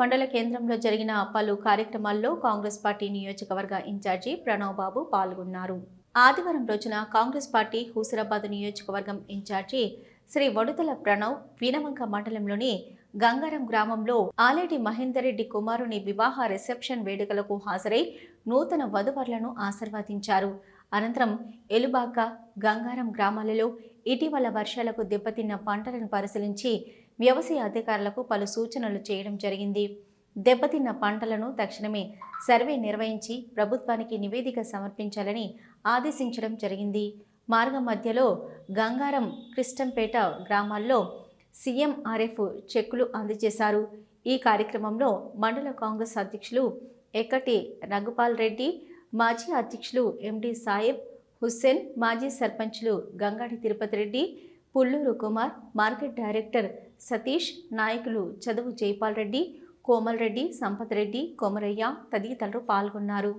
మండల కేంద్రంలో జరిగిన పలు కార్యక్రమాల్లో కాంగ్రెస్ పార్టీ నియోజకవర్గ ఇన్ఛార్జి ప్రణవ్ బాబు పాల్గొన్నారు. ఆదివారం రోజున కాంగ్రెస్ పార్టీ హుసరాబాద్ నియోజకవర్గం ఇన్ఛార్జి శ్రీ వడుతల ప్రణవ్ వీనవంక మండలంలోని గంగారం గ్రామంలో ఆలేటి మహేందర్రెడ్డి కుమారుని వివాహ రిసెప్షన్ వేడుకలకు హాజరై నూతన వధువర్లను ఆశీర్వదించారు. అనంతరం ఎలుబాక గంగారం గ్రామాలలో ఇటీవల వర్షాలకు దెబ్బతిన్న పంటలను పరిశీలించి వ్యవసాయ అధికారులకు పలు సూచనలు చేయడం జరిగింది. దెబ్బతిన్న పంటలను తక్షణమే సర్వే నిర్వహించి ప్రభుత్వానికి నివేదిక సమర్పించాలని ఆదేశించడం జరిగింది. మార్గం మధ్యలో గంగారం క్రిస్టంపేట గ్రామాల్లో సీఎంఆర్ఎఫ్ చెక్కులు అందజేశారు. ఈ కార్యక్రమంలో మండల కాంగ్రెస్ అధ్యక్షులు ఎక్కటి రఘుపాల్ రెడ్డి మాజీ అధ్యక్షులు ఎండి సాయిబ్ హుస్సేన్ మాజీ సర్పంచ్లు గంగాడి తిరుపతి రెడ్డి పుల్లూరు కుమార్ మార్కెట్ డైరెక్టర్ సతీష్ నాయకులు చదువు జైపాల్ రెడ్డి కోమల్ రెడ్డి సంపత్ రెడ్డి కొమరయ్య తదితరులు పాల్గొన్నారు.